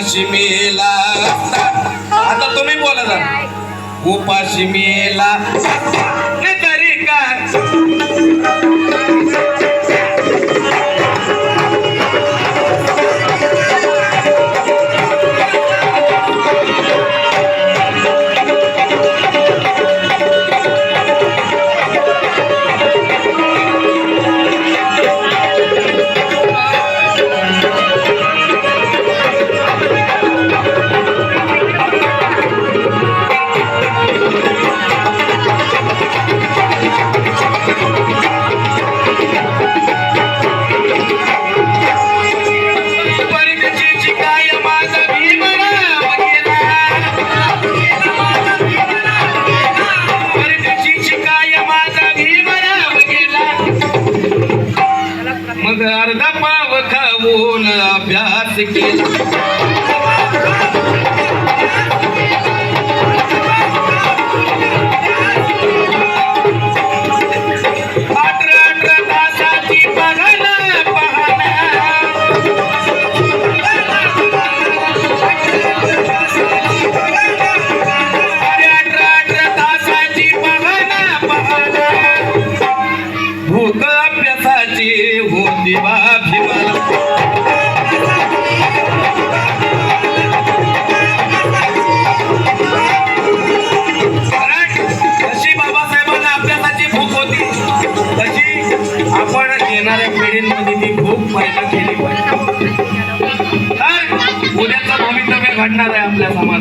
उपाशी मेला. आता तुम्ही बोला जा उपाशी मेला. नाही तरी काय? मग अर्धा पाव खाऊन अभ्यास केला. होती बाबासाहेबांना भूक होती. तशी आपण येणाऱ्या पिढींमध्ये ती भूक पैदा केली पाहिजे. तर उद्याचं भवितव्य घडणार आहे आपल्या समाजात.